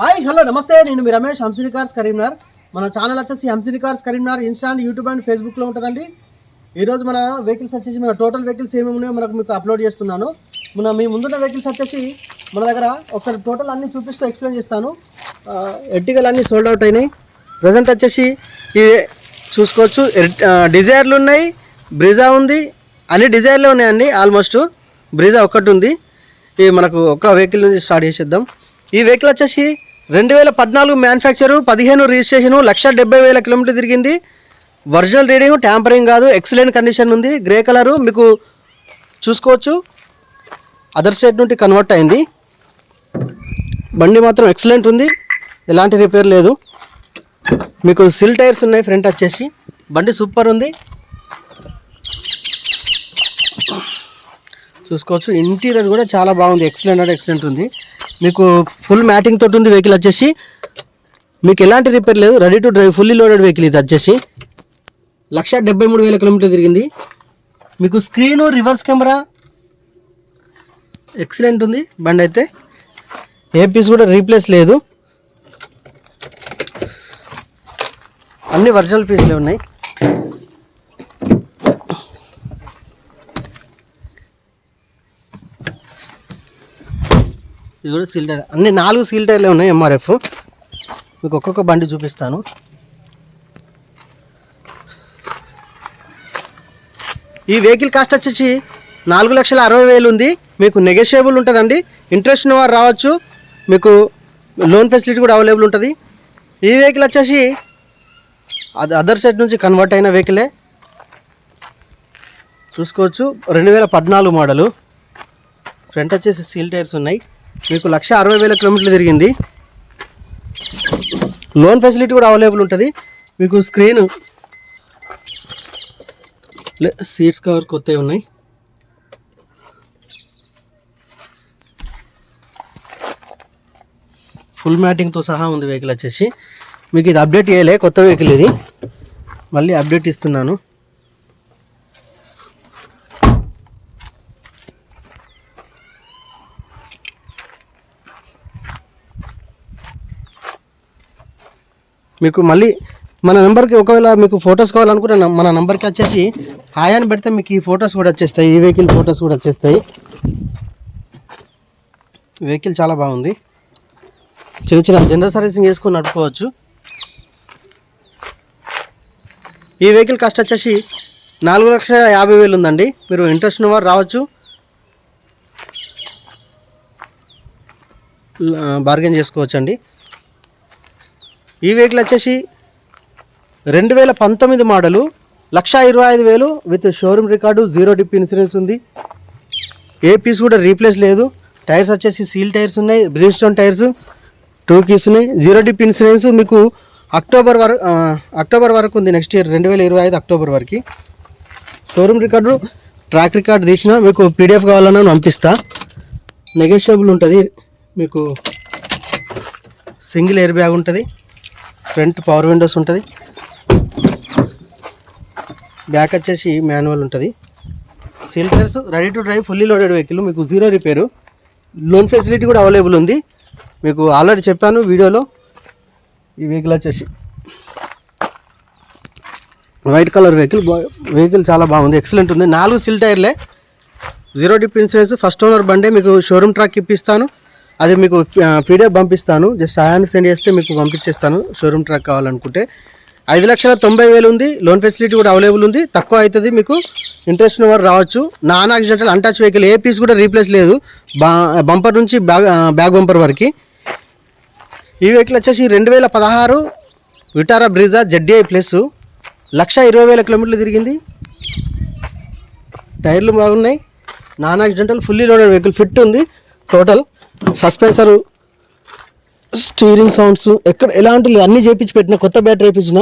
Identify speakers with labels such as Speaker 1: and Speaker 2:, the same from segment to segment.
Speaker 1: Hi hello నమస్తే. నేను మీ రమేష్ హంసిని కార్స్ కరీంనగర్ మన ఛానల్ వచ్చేసి Hamsini cars Karimnagar Insta and YouTube and ఫేస్బుక్లో ఉంటుందండి. ఈరోజు మన వెహికల్స్ వచ్చేసి మన టోటల్ వెహికల్స్ ఏమేమి ఉన్నాయో మనకు మీకు అప్లోడ్ చేస్తున్నాను. మన మీ ముందున్న వెహికల్స్ వచ్చేసి మన దగ్గర ఒకసారి టోటల్ అన్ని చూపిస్తూ ఎక్స్ప్లెయిన్ చేస్తాను. ఎర్టికల్ అన్నీ సోల్డ్ అవుట్ అయినాయి. ప్రజెంట్ వచ్చేసి ఈ చూసుకోవచ్చు. డిజైర్లు ఉన్నాయి బ్రిజా ఉంది. అన్ని డిజైర్లే ఉన్నాయండి ఆల్మోస్ట్ బ్రిజా ఒకటి ఉంది. ఇది మనకు ఒక వెహికల్ నుంచి స్టార్ట్ చేసేద్దాం. ఈ వెహికల్ వచ్చేసి రెండు వేల పద్నాలుగు మ్యానుఫ్యాక్చరు పదిహేను రిజిస్ట్రేషను లక్ష డెబ్బై వేల కిలోమీటర్ తిరిగింది. ఒరిజినల్ రీడింగ్ ట్యాంపరింగ్ కాదు ఎక్సలెంట్ కండిషన్ ఉంది. గ్రే కలరు మీకు చూసుకోవచ్చు. అదర్ సైడ్ నుండి కన్వర్ట్ అయింది. బండి మాత్రం ఎక్సలెంట్ ఉంది. ఎలాంటి రిపేర్ లేదు. మీకు సిల్ టైర్స్ ఉన్నాయి ఫ్రంట్ వచ్చేసి. బండి సూపర్ ఉంది. చూసుకోవచ్చు. ఇంటీరియర్ కూడా చాలా బాగుంది. ఎక్సలెంట్ అంటే ఎక్సలెంట్ ఉంది. మీకు ఫుల్ మ్యాటింగ్ తోటి ఉంది వెహికల్ వచ్చేసి. మీకు ఎలాంటి రిపేర్ లేదు. Ready to drive fully loaded vehicle ఇది వచ్చేసి. లక్ష డెబ్బై మూడు వేల కిలోమీటర్ తిరిగింది. మీకు స్క్రీను రివర్స్ కెమెరా ఎక్సలెంట్ ఉంది. బండి అయితే. ఏ పీస్ కూడా రీప్లేస్ లేదు. అన్ని ఒరిజినల్ పీస్లే ఉన్నాయి. ఇది కూడా సీల్ టైర్ అన్ని నాలుగు సీల్ టైర్లే ఉన్నాయి ఎంఆర్ఎఫ్ మీకు ఒక్కొక్క బండి చూపిస్తాను. ఈ వెహికల్ కాస్ట్ వచ్చేసి నాలుగు లక్షల అరవై వేలు ఉంది. మీకు నెగోషియబుల్ ఉంటుందండి. ఇంట్రెస్ట్ ఉన్నవారు రావచ్చు. మీకు లోన్ ఫెసిలిటీ కూడా అవైలబుల్ ఉంటుంది. ఈ వెహికల్ వచ్చేసి అదర్ సైడ్ నుంచి కన్వర్ట్ అయిన వెహికలే చూసుకోవచ్చు. రెండు వేల పద్నాలుగు మోడలు ఫ్రంట్ వచ్చేసి సీల్ టైర్స్ ఉన్నాయి. మీకు లక్ష అరవై వేల కిలోమీటర్లు తిరిగింది. లోన్ ఫెసిలిటీ కూడా అవైలబుల్ ఉంటుంది. మీకు స్క్రీన్ సీట్స్ కవర్ కొత్తవి ఉన్నాయి. ఫుల్ మ్యాటింగ్తో సహా ఉంది వెహికల్ వచ్చేసి. మీకు ఇది అప్డేట్ చేయలే కొత్త వెహికల్ ఇది. మళ్ళీ అప్డేట్ ఇస్తున్నాను. మీకు మళ్ళీ మన నెంబర్కి ఒకవేళ మీకు ఫొటోస్ కావాలనుకుంటే మన నెంబర్కి వచ్చేసి హాయాన్ని పెడితే మీకు ఈ ఫొటోస్ కూడా వచ్చేస్తాయి. ఈ వెహికల్ ఫొటోస్ కూడా వచ్చేస్తాయి. వెహికల్ చాలా బాగుంది. చిన్న చిన్న జనరల్ సర్వీసింగ్ చేసుకుని నడుపుకోవచ్చు. ఈ వెహికల్ కాస్ట్ వచ్చేసి నాలుగు లక్షల యాభై వేలు ఉందండి. మీరు ఇంట్రెస్ట్ ఉన్నవారు రావచ్చు. బార్గెన్ చేసుకోవచ్చండి. ఈ వెహికల్ వచ్చేసి రెండు వేల పంతొమ్మిది మోడలు లక్ష ఇరవై ఐదు వేలు with showroom record zero dep insurance ఉంది. ఏ పీస్ కూడా రీప్లేస్ లేదు. టైర్స్ వచ్చేసి సీల్ టైర్స్ ఉన్నాయి బ్రిజ్స్టోన్ టైర్స్ టూ కీస్ ఉన్నాయి జీరో డిప్ ఇన్సూరెన్స్ మీకు అక్టోబర్ వరకు అక్టోబర్ వరకు ఉంది నెక్స్ట్ ఇయర్ రెండు వేల ఇరవై ఐదు అక్టోబర్ వరకు. షోరూమ్ రికార్డు ట్రాక్ రికార్డు తీసిన మీకు పీడిఎఫ్ కావాలన్నా పంపిస్తా. నెగోషియబుల్ ఉంటుంది మీకు సింగిల్ ఎయిర్ బ్యాగ్ ఉంటుంది. ఫ్రంట్ పవర్ విండోస్ ఉంటుంది. బ్యాక్ వచ్చేసి మాన్యువల్ ఉంటుంది. సిల్టర్స్ ready to drive fully loaded vehicle మీకు జీరో రిపేరు లోన్ ఫెసిలిటీ కూడా అవైలబుల్ ఉంది. మీకు ఆల్రెడీ చెప్పాను వీడియోలో. ఈ వెహికల్ వచ్చేసి వైట్ కలర్ వెహికల్ వెహికల్ చాలా బాగుంది ఎక్సలెంట్ ఉంది. నాలుగు seal టైర్లే zero dep insurance first owner బండే మీకు షోరూమ్ ట్రాక్ ఇప్పిస్తాను. అది మీకు పీడిఎఫ్ పంపిస్తాను. జస్ట్ ఆయాన్ని సెండ్ చేస్తే మీకు పంపించేస్తాను. షోరూమ్ ట్రాక్ కావాలనుకుంటే. ఐదు లక్షల తొంభై వేలు ఉంది. లోన్ ఫెసిలిటీ కూడా అవైలబుల్ ఉంది. తక్కువ అవుతుంది మీకు. ఇంట్రెస్ట్ వారు రావచ్చు. నాన్ యాక్సిడెంటల్ అన్టచ్ వెహికల్ ఏ పీస్ కూడా రీప్లేస్ లేదు. బంపర్ నుంచి బ్యాగ్ బ్యాగ్ బంపర్ వరకు. ఈ వెహికల్ వచ్చేసి రెండు వేల పదహారు Vitara Brezza ZDI plus lakh ఇరవై వేల కిలోమీటర్లు తిరిగింది. టైర్లు బాగున్నాయి. Non accidental fully loaded vehicle fit ఉంది. టోటల్ సస్పెన్సర్ స్టీరింగ్ సౌండ్స్ ఎక్కడ ఎలాంటి లేదు అన్నీ చేయించి పెట్టిన కొత్త బ్యాటరీ వేయించిన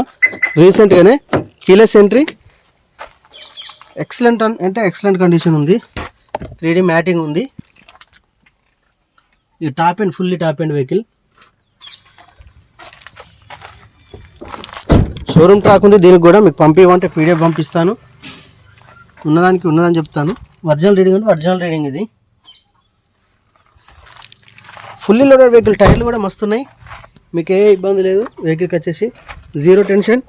Speaker 1: రీసెంట్గానే కీలెస్ ఎంట్రీ. ఎక్సలెంట్ అంటే ఎక్సలెంట్ కండిషన్ ఉంది. త్రీ మ్యాటింగ్ ఉంది. ఇది top and fully top and vehicle. Showroom track ఉంది. దీనికి కూడా మీకు పంపించమంటే పీడిఎఫ్ పంపిస్తాను. ఉన్నదానికి ఉన్నదని చెప్తాను. ఒరిజినల్ రీడింగ్ అంటే ఒరిజినల్ రీడింగ్ ఇది. ఫుల్లీ లోడెడ్ వెహికల్ టైర్లు కూడా మస్తున్నాయి. మీకు ఏ ఇబ్బంది లేదు. వెహికల్కి వచ్చేసి జీరో టెన్షన్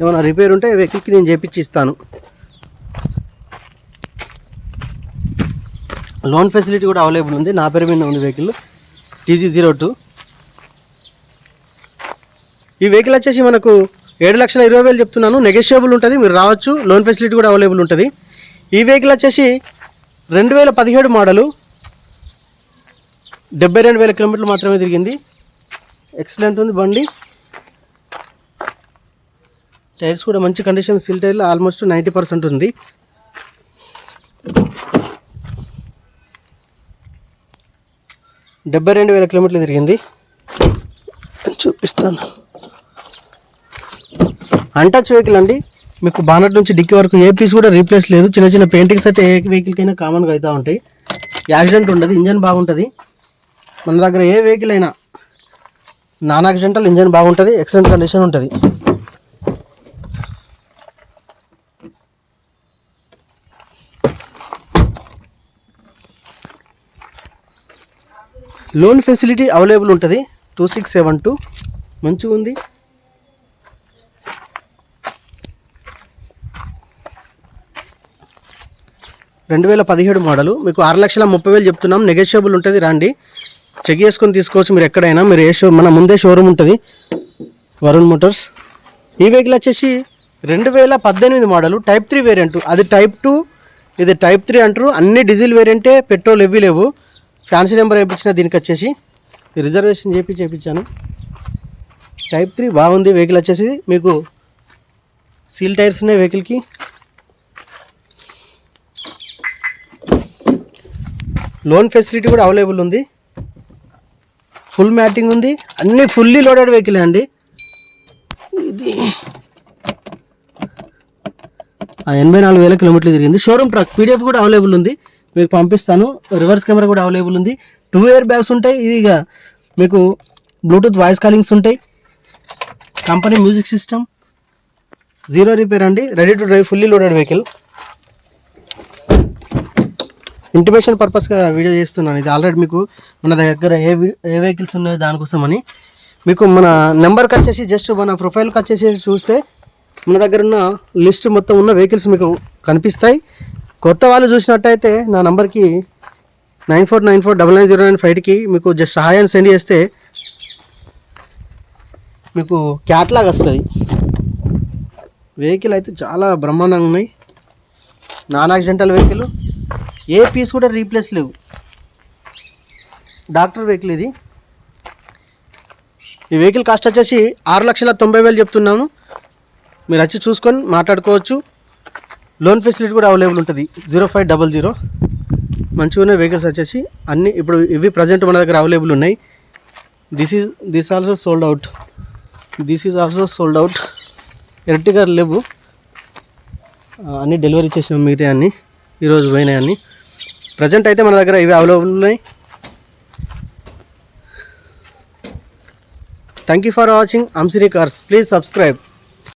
Speaker 1: ఏమైనా రిపేర్ ఉంటే వెహికల్కి నేను చేపించి ఇస్తాను లోన్ ఫెసిలిటీ కూడా అవైలబుల్ ఉంది. నా పేరు మీద ఉంది వెహికల్ టీజీ జీరో టూ ఈ వెహికల్ వచ్చేసి మనకు ఏడు లక్షల ఇరవై వేలు చెప్తున్నాను. నెగోషియబుల్ ఉంటుంది. మీరు రావచ్చు. లోన్ ఫెసిలిటీ కూడా అవైలబుల్ ఉంటుంది. ఈ వెహికల్ వచ్చేసి రెండు వేల పదిహేడు మోడలు డెబ్బై రెండు వేల కిలోమీటర్లు మాత్రమే తిరిగింది. ఎక్సలెంట్ ఉంది బండి. టైర్స్ కూడా మంచి కండిషన్ సిల్ టైర్లు ఆల్మోస్ట్ నైంటీ పర్సెంట్ ఉంది. డెబ్బై రెండు వేల కిలోమీటర్లు తిరిగింది. చూపిస్తాను. అంటచ్ వెహికల్ అండి. మీకు బానట్ నుంచి డిక్కీ వరకు ఏ పీస్ కూడా రీప్లేస్ లేదు. చిన్న చిన్న పెయింటింగ్స్ అయితే ఏ వెహికల్కైనా కామన్గా అవుతూ ఉంటాయి. యాక్సిడెంట్ ఉండదు ఇంజన్ బాగుంటుంది. మన దగ్గర ఏ వెహికల్ అయినా నాన్ యాక్సిడెంటల్ ఇంజన్ బాగుంటుంది ఎక్సలెంట్ కండిషన్ ఉంటుంది. లోన్ ఫెసిలిటీ అవైలబుల్ ఉంటుంది టూ సిక్స్ సెవెన్ టూ మంచిగా ఉంది. రెండు వేల పదిహేడు మోడలు మీకు ఆరు లక్షల ముప్పై వేలు చెప్తున్నాం నెగోషియబుల్ ఉంటుంది రండి. చెక్ చేసుకొని తీసుకోవచ్చు. మీరు ఎక్కడైనా మీరు ఏ షో మన ముందే షోరూమ్ ఉంటుంది. వరుణ్ మోటార్స్ ఈ వెహికల్ వచ్చేసి రెండు వేల పద్దెనిమిది మోడలు టైప్ త్రీ వేరియంట్ అది టైప్ టూ ఇది టైప్ త్రీ అంటారు. అన్ని డీజిల్ వేరియంటే పెట్రోల్ ఇవి లేవు. ఫ్యాన్సీ నెంబర్ వేయించిన దీనికి వచ్చేసి రిజర్వేషన్ చేపి చేయించాను టైప్ త్రీ బాగుంది వెహికల్ వచ్చేసి. మీకు సీల్ టైర్స్ ఉన్నాయి వెహికల్కి లోన్ ఫెసిలిటీ కూడా అవైలబుల్ ఉంది. ఫుల్ మ్యాటింగ్ ఉంది. అన్నీ ఫుల్లీ లోడెడ్ వెహికల్ అండి. ఇది. ఎనభై నాలుగు వేల కిలోమీటర్లు తిరిగింది. షోరూమ్ ట్రక్ పీడిఎఫ్ కూడా అవైలబుల్ ఉంది. మీకు పంపిస్తాను. రివర్స్ కెమెరా కూడా అవైలబుల్ ఉంది. టూ ఇయర్ బ్యాగ్స్ ఉంటాయి. ఇది ఇక మీకు బ్లూటూత్ వాయిస్ కాలింగ్స్ ఉంటాయి. Company music system zero repair అండి. Ready to drive fully loaded vehicle intimation పర్పస్గా video చేస్తున్నాను. ఇది ఆల్రెడీ మీకు మన దగ్గర ఏ వి- ఏ వెహికల్స్ ఉన్నాయో దానికోసమని. మీకు మన నెంబర్కి వచ్చేసి జస్ట్ మన ప్రొఫైల్కి వచ్చేసి చూస్తే మన దగ్గర ఉన్న లిస్ట్ మొత్తం ఉన్న వెహికల్స్ మీకు కనిపిస్తాయి. కొత్త వాళ్ళు చూసినట్టయితే నా నంబర్కి nine four nine four double nine zero nine ఫైవ్కి మీకు జస్ట్ హాయ్ సెండ్ చేస్తే మీకు క్యాట్లాగ్ వస్తుంది. వెహికల్ అయితే చాలా బ్రహ్మాండంగా ఉన్నాయి. నాన్ యాక్సిడెంటల్ వెహికల్ ఏ పీస్ కూడా రీప్లేస్ లేవు. డాక్టర్ వెహికల్ ఇది. ఈ వెహికల్ కాస్ట్ వచ్చేసి ఆరు లక్షల తొంభై వేలు చెప్తున్నాను మీరు వచ్చి చూసుకొని మాట్లాడుకోవచ్చు. లోన్ ఫెసిలిటీ కూడా అవైలబుల్ ఉంటుంది. జీరో ఫైవ్ డబల్ జీరో మంచిగా వెహికల్స్ వచ్చేసి. అన్ని ఇప్పుడు ఇవి ప్రజెంట్ మన దగ్గర అవైలబుల్ ఉన్నాయి. This is this also sold out this is also sold out Ertiga లేవు. అన్నీ డెలివరీ చేసాం మిగతా అన్ని. ఈరోజు పోయినాయి అన్ని. ప్రజెంట్ అయితే మన దగ్గర ఇవి అవైలబుల్ ఉన్నాయి. Thank you for watching Anshri cars please subscribe